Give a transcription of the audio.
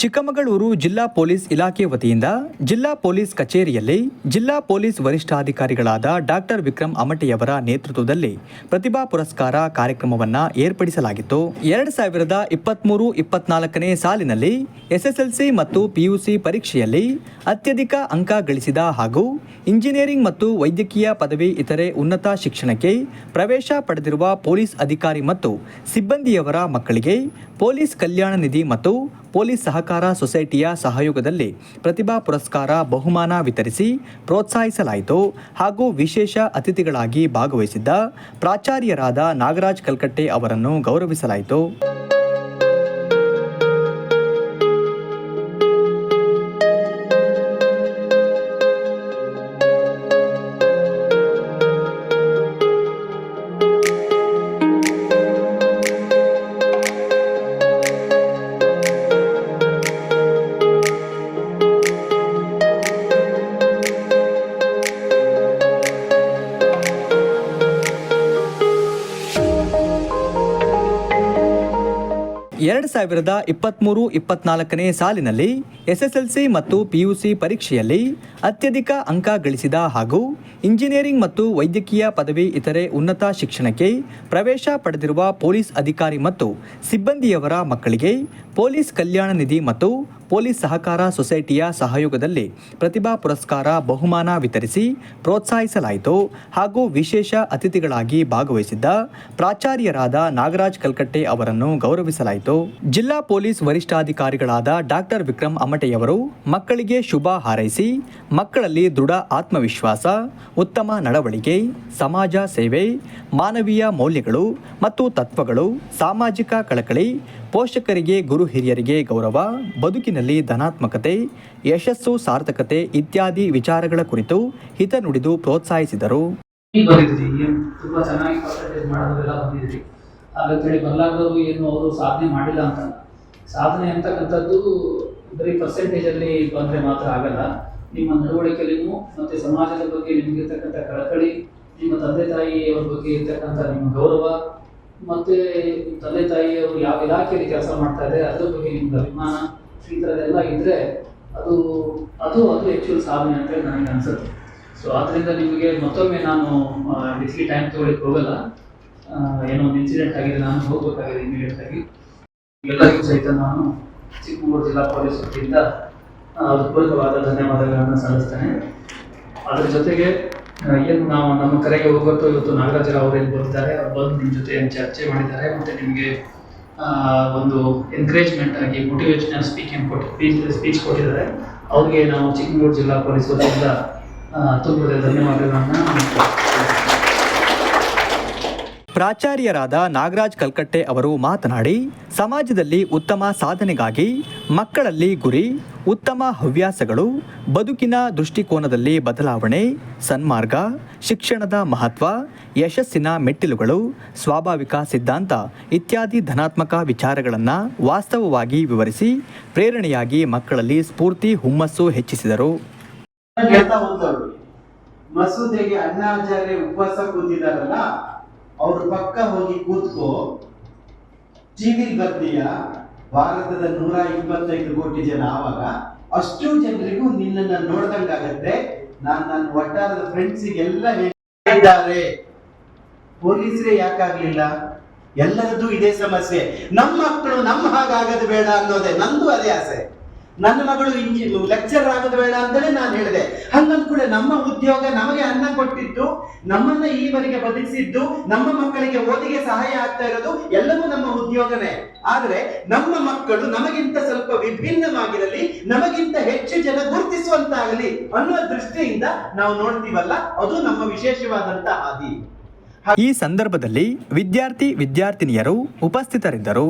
ಚಿಕ್ಕಮಗಳೂರು ಜಿಲ್ಲಾ ಪೊಲೀಸ್ ಇಲಾಖೆ ವತಿಯಿಂದ ಜಿಲ್ಲಾ ಪೊಲೀಸ್ ಕಚೇರಿಯಲ್ಲಿ ಜಿಲ್ಲಾ ಪೊಲೀಸ್ ವರಿಷ್ಠಾಧಿಕಾರಿಗಳಾದ ಡಾಕ್ಟರ್ ವಿಕ್ರಮ್ ಅಮಟಿಯವರ ನೇತೃತ್ವದಲ್ಲಿ ಪ್ರತಿಭಾ ಪುರಸ್ಕಾರ ಕಾರ್ಯಕ್ರಮವನ್ನು ಏರ್ಪಡಿಸಲಾಗಿತ್ತು. ಎರಡು ಸಾವಿರದ ಇಪ್ಪತ್ತ್ಮೂರು ಇಪ್ಪತ್ನಾಲ್ಕನೇ ಸಾಲಿನಲ್ಲಿ ಎಸ್ಎಸ್ಎಲ್ಸಿ ಮತ್ತು ಪಿಯುಸಿ ಪರೀಕ್ಷೆಯಲ್ಲಿ ಅತ್ಯಧಿಕ ಅಂಕ ಗಳಿಸಿದ ಹಾಗೂ ಇಂಜಿನಿಯರಿಂಗ್ ಮತ್ತು ವೈದ್ಯಕೀಯ ಪದವಿ ಇತರೆ ಉನ್ನತ ಶಿಕ್ಷಣಕ್ಕೆ ಪ್ರವೇಶ ಪಡೆದಿರುವ ಪೊಲೀಸ್ ಅಧಿಕಾರಿ ಮತ್ತು ಸಿಬ್ಬಂದಿಯವರ ಮಕ್ಕಳಿಗೆ ಪೊಲೀಸ್ ಕಲ್ಯಾಣ ನಿಧಿ ಮತ್ತು ಪೊಲೀಸ್ ಸಹಕಾರ ಸೊಸೈಟಿಯ ಸಹಯೋಗದಲ್ಲಿ ಪ್ರತಿಭಾ ಪುರಸ್ಕಾರ ಬಹುಮಾನ ವಿತರಿಸಿ ಪ್ರೋತ್ಸಾಹಿಸಲಾಯಿತು ಹಾಗೂ ವಿಶೇಷ ಅತಿಥಿಗಳಾಗಿ ಭಾಗವಹಿಸಿದ್ದ ಪ್ರಾಚಾರ್ಯರಾದ ನಾಗರಾಜ್ ಕಲ್ಕಟ್ಟೆ ಅವರನ್ನು ಗೌರವಿಸಲಾಯಿತು. ಎರಡು ಸಾವಿರದ ಇಪ್ಪತ್ತ್ಮೂರು ಇಪ್ಪತ್ನಾಲ್ಕನೇ ಸಾಲಿನಲ್ಲಿ ಎಸ್ಎಸ್ಎಲ್ಸಿ ಮತ್ತು ಪಿಯುಸಿ ಪರೀಕ್ಷೆಯಲ್ಲಿ ಅತ್ಯಧಿಕ ಅಂಕ ಗಳಿಸಿದ ಹಾಗೂ ಇಂಜಿನಿಯರಿಂಗ್ ಮತ್ತು ವೈದ್ಯಕೀಯ ಪದವಿ ಇತರೆ ಉನ್ನತ ಶಿಕ್ಷಣಕ್ಕೆ ಪ್ರವೇಶ ಪಡೆದಿರುವ ಪೊಲೀಸ್ ಅಧಿಕಾರಿ ಮತ್ತು ಸಿಬ್ಬಂದಿಯವರ ಮಕ್ಕಳಿಗೆ ಪೊಲೀಸ್ ಕಲ್ಯಾಣ ನಿಧಿ ಮತ್ತು ಪೊಲೀಸ್ ಸಹಕಾರ ಸೊಸೈಟಿಯ ಸಹಯೋಗದಲ್ಲಿ ಪ್ರತಿಭಾ ಪುರಸ್ಕಾರ ಬಹುಮಾನ ವಿತರಿಸಿ ಪ್ರೋತ್ಸಾಹಿಸಲಾಯಿತು ಹಾಗೂ ವಿಶೇಷ ಅತಿಥಿಗಳಾಗಿ ಭಾಗವಹಿಸಿದ್ದ ಪ್ರಾಚಾರ್ಯರಾದ ನಾಗರಾಜ್ ಕಲ್ಕಟ್ಟೆ ಅವರನ್ನು ಗೌರವಿಸಲಾಯಿತು. ಜಿಲ್ಲಾ ಪೊಲೀಸ್ ವರಿಷ್ಠಾಧಿಕಾರಿಗಳಾದ ಡಾಕ್ಟರ್ ವಿಕ್ರಮ್ ಅಮಟೆಯವರು ಮಕ್ಕಳಿಗೆ ಶುಭ ಹಾರೈಸಿ, ಮಕ್ಕಳಲ್ಲಿ ದೃಢ ಆತ್ಮವಿಶ್ವಾಸ, ಉತ್ತಮ ನಡವಳಿಕೆ, ಸಮಾಜ ಸೇವೆ, ಮಾನವೀಯ ಮೌಲ್ಯಗಳು ಮತ್ತು ತತ್ವಗಳು, ಸಾಮಾಜಿಕ ಕಳಕಳಿ ಪೋಷಕರಿಗೆ, ಗುರು ಹಿರಿಯರಿಗೆ ಗೌರವ, ಬದುಕಿನಲ್ಲಿ ಧನಾತ್ಮಕತೆ, ಯಶಸ್ಸು, ಸಾರ್ಥಕತೆ ಇತ್ಯಾದಿ ವಿಚಾರಗಳ ಕುರಿತು ಹಿತ ನುಡಿದು ಪ್ರೋತ್ಸಾಹಿಸಿದರು. ತುಂಬಾ ಚೆನ್ನಾಗಿ ಪರ್ಸೆಂಟೇಜ್ ಮಾಡೋದೆಲ್ಲ ಬಂದಿದ್ರಿ ಹಾಗಂತೇಳಿ ಬರ್ಲಾರ್ದವರು ಏನು ಅವರು ಸಾಧನೆ ಮಾಡಿಲ್ಲ ಅಂತ. ಸಾಧನೆ ಅಂತಕ್ಕಂಥದ್ದು ಬರೀ ಪರ್ಸೆಂಟೇಜಲ್ಲಿ ಬಂದರೆ ಮಾತ್ರ ಆಗಲ್ಲ. ನಿಮ್ಮ ನಡವಳಿಕೆಯಲ್ಲಿನೂ ಮತ್ತು ಸಮಾಜದ ಬಗ್ಗೆ ನಿಮಗಿರ್ತಕ್ಕಂಥ ಕಳಕಳಿ, ನಿಮ್ಮ ತಂದೆ ತಾಯಿಯವರ ಬಗ್ಗೆ ಇರ್ತಕ್ಕಂಥ ನಿಮ್ಮ ಗೌರವ ಮತ್ತು ತಂದೆ ತಾಯಿಯವರು ಯಾವ ಇಲಾಖೆಯಲ್ಲಿ ಕೆಲಸ ಮಾಡ್ತಾ ಇದ್ದಾರೆ ಅದ್ರ ಬಗ್ಗೆ ನಿಮ್ಗೆ ಅಭಿಮಾನ, ಈ ಥರದ್ದೆಲ್ಲ ಇದ್ದರೆ ಅದು ಅದು ಅದು ಆ್ಯಕ್ಚುಲ್ ಸಾಧನೆ ಅಂತ ನನಗೆ ಅನ್ಸುತ್ತೆ. ಸೊ ಆದ್ರಿಂದ ನಿಮಗೆ ಮತ್ತೊಮ್ಮೆ ನಾನು ಬಿಸಿಲಿ ಟೈಮ್ ತಗೊಳಕ್ ಹೋಗಲ್ಲ. ಏನೋ ಒಂದು ಇನ್ಸಿಡೆಂಟ್ ಆಗಿದೆ, ನಾನು ಹೋಗ್ಬೇಕಾಗಿದೆ ಇಮಿಡಿಯೇಟ್ ಆಗಿ. ಎಲ್ಲರಿಗೂ ಸಹಿತ ನಾನು ಚಿಕ್ಕಮಗಳೂರು ಜಿಲ್ಲಾ ಪೊಲೀಸ್ ವತಿಯಿಂದ ಹೃತ್ಪೂರ್ವಕವಾದ ಧನ್ಯವಾದಗಳನ್ನು ಸಲ್ಲಿಸ್ತೇನೆ. ಅದರ ಜೊತೆಗೆ ಏನು ನಾವು ನಮ್ಮ ಕರೆಗೆ ಹೋಗುತ್ತೋ ಇವತ್ತು ನಾಗರಾಜರ ಅವರು ಇಲ್ಲಿ ಬರ್ತಾರೆ, ಅವರು ಬಂದು ನಿಮ್ಮ ಜೊತೆ ಚರ್ಚೆ ಮಾಡಿದ್ದಾರೆ ಮತ್ತು ನಿಮಗೆ ಒಂದು ಎನ್ಕರೇಜ್ಮೆಂಟ್ ಆಗಿ ಮೋಟಿವೇಶನಲ್ ಸ್ಪೀಕಿಂಗ್ ಕೊಟ್ಟು ಸ್ಪೀಚ್ ಸ್ಪೀಚ್ ಕೊಟ್ಟಿದ್ದಾರೆ. ಅವ್ರಿಗೆ ನಾವು ಚಿಕ್ಕಮಗಳೂರು ಜಿಲ್ಲಾ ಪೊಲೀಸ್ ವತಿಯಿಂದ ತುಂಬ ಧನ್ಯವಾದಗಳನ್ನು ಪ್ರಾಚಾರ್ಯರಾದ ನಾಗರಾಜ್ ಕಲ್ಕಟ್ಟೆ ಅವರು ಮಾತನಾಡಿ, ಸಮಾಜದಲ್ಲಿ ಉತ್ತಮ ಸಾಧನೆಗಾಗಿ ಮಕ್ಕಳಲ್ಲಿ ಗುರಿ, ಉತ್ತಮ ಹವ್ಯಾಸಗಳು, ಬದುಕಿನ ದೃಷ್ಟಿಕೋನದಲ್ಲಿ ಬದಲಾವಣೆ, ಸನ್ಮಾರ್ಗ, ಶಿಕ್ಷಣದ ಮಹತ್ವ, ಯಶಸ್ಸಿನ ಮೆಟ್ಟಿಲುಗಳು, ಸ್ವಾಭಾವಿಕ ಸಿದ್ಧಾಂತ ಇತ್ಯಾದಿ ಧನಾತ್ಮಕ ವಿಚಾರಗಳನ್ನು ವಾಸ್ತವವಾಗಿ ವಿವರಿಸಿ ಪ್ರೇರಣೆಯಾಗಿ ಮಕ್ಕಳಲ್ಲಿ ಸ್ಫೂರ್ತಿ, ಹುಮ್ಮಸ್ಸು ಹೆಚ್ಚಿಸಿದರು. ಮಸೂದೆಗೆ ಅಣ್ಣಾಚಾರ್ಯ ಉಪವಾಸ ಕೂತಿದಾರಲ್ಲ ಅವ್ರ ಪಕ್ಕ ಹೋಗಿ ಕೂತ್ಕೋ ಟಿವಿ ಬರ್ತೀಯ? ಭಾರತದ ನೂರ ಇಪ್ಪತ್ತೈದು ಕೋಟಿ ಜನ ಆವಾಗ ಅಷ್ಟು ಜನರಿಗೂ ನಿನ್ನನ್ನ ನೋಡ್ದಂಗಾಗತ್ತೆ ನಾನು ನನ್ನ ಒಟ್ಟಾರದ ಫ್ರೆಂಡ್ಸಿಗೆಲ್ಲ ಹೇಳಿದ್ದಾರೆ. ಪೊಲೀಸರೇ ಯಾಕಾಗ್ಲಿಲ್ಲ? ಎಲ್ಲರದ್ದು ಇದೇ ಸಮಸ್ಯೆ. ನಮ್ಮ ಮಕ್ಕಳು ನಮ್ಮ ಹಾಗಾಗದು ಬೇಡ ಅನ್ನೋದೇ ನಂದು ಅದೇ ಆಸೆ. ನನ್ನ ಮಗಳು ಇಂಜಿ ಲೆಕ್ಚರ್ ಆಗೋದು ಬೇಡ ಅಂತಲೇ ನಾನು ಹೇಳಿದೆ. ಹಂಗಂದ್ ಕೂಡ ನಮ್ಮ ಉದ್ಯೋಗ ನಮಗೆ ಅನ್ನ ಕೊಟ್ಟಿದ್ದು, ನಮ್ಮನ್ನ ಈವರೆಗೆ ಬದುಕಿಸಿದ್ದು, ನಮ್ಮ ಮಕ್ಕಳಿಗೆ ಓದಿಗೆ ಸಹಾಯ ಆಗ್ತಾ ಇರೋದು ಎಲ್ಲವೂ ನಮ್ಮ ಉದ್ಯೋಗನೇ. ಆದ್ರೆ ನಮ್ಮ ಮಕ್ಕಳು ನಮಗಿಂತ ಸ್ವಲ್ಪ ವಿಭಿನ್ನವಾಗಿರಲಿ, ನಮಗಿಂತ ಹೆಚ್ಚು ಜನ ಗುರುತಿಸುವಂತಾಗಲಿ ಅನ್ನೋ ದೃಷ್ಟಿಯಿಂದ ನಾವು ನೋಡ್ತೀವಲ್ಲ, ಅದು ನಮ್ಮ ವಿಶೇಷವಾದಂತ ಹಾದಿ. ಈ ಸಂದರ್ಭದಲ್ಲಿ ವಿದ್ಯಾರ್ಥಿ, ವಿದ್ಯಾರ್ಥಿನಿಯರು ಉಪಸ್ಥಿತರಿದ್ದರು.